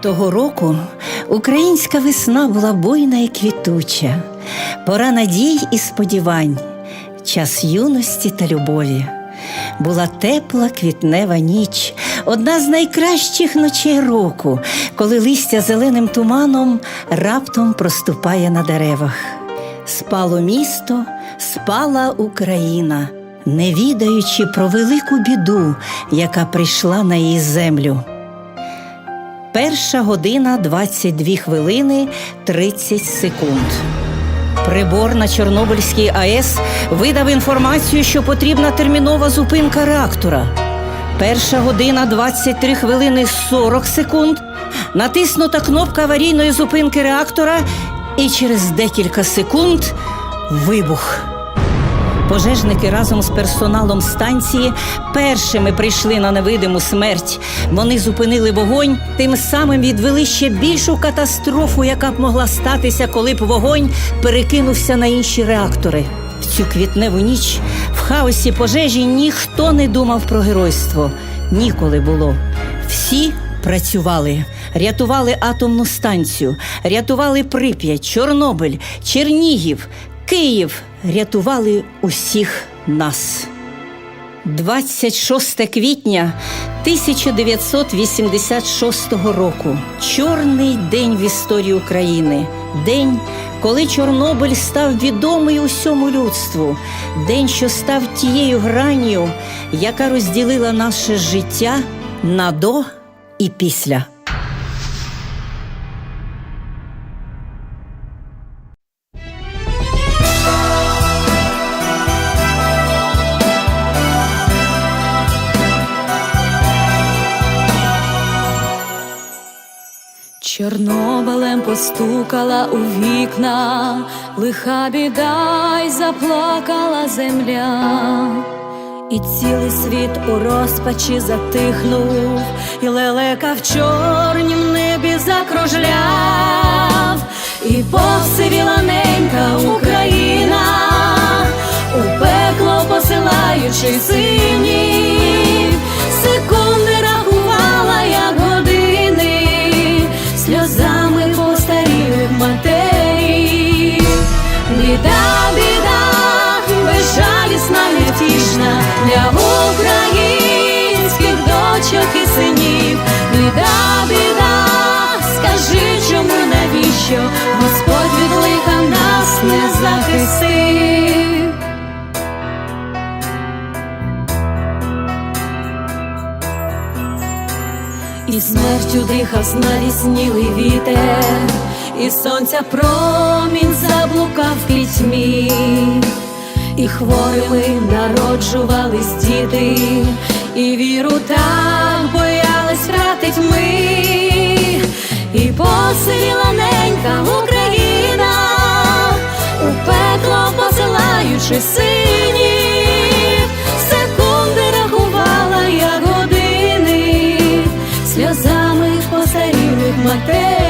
Того року українська весна була буйна і квітуча, пора надій і сподівань, час юності та любові. Була тепла квітнева ніч, одна з найкращих ночей року, коли листя зеленим туманом раптом проступає на деревах. Спало місто, спала Україна, не відаючи про велику біду, яка прийшла на її землю. Перша година 22 хвилини 30 секунд. Прибор на Чорнобильській АЕС видав інформацію, що потрібна термінова зупинка реактора. Перша година 23 хвилини 40 секунд. Натиснута кнопка аварійної зупинки реактора, і через декілька секунд вибух. Пожежники разом з персоналом станції першими прийшли на невидиму смерть. Вони зупинили вогонь, тим самим відвели ще більшу катастрофу, яка б могла статися, коли б вогонь перекинувся на інші реактори. В цю квітневу ніч в хаосі пожежі ніхто не думав про геройство. Ніколи було. Всі працювали, рятували атомну станцію, рятували Прип'ять, Чорнобиль, Чернігів, Київ, рятували усіх нас. 26 квітня 1986 року. Чорний день в історії України. День, коли Чорнобиль став відомий усьому людству. День, що став тією гранню, яка розділила наше життя на до і після. Чорнобилем постукала у вікна, лиха біда й заплакала земля, і цілий світ у розпачі затихнув, і лелека в чорнім небі закружляв, і повсивіла ненька Україна, у пекло посилаючи синів, невтішна для українських дочок і синів. Біда, біда, скажи, чому навіщо Господь від лиха нас не захистив? І смертю дихав знавіснілий вітер, і сонця промінь заблукав в пітьмі, і хворими народжувались діти, і віру так боялись втратить ми, і посивіла ненька Україна, у пекло посилаючи синів, секунди рахувала, як години, сльозами постарілих матерів.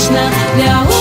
Невтішна для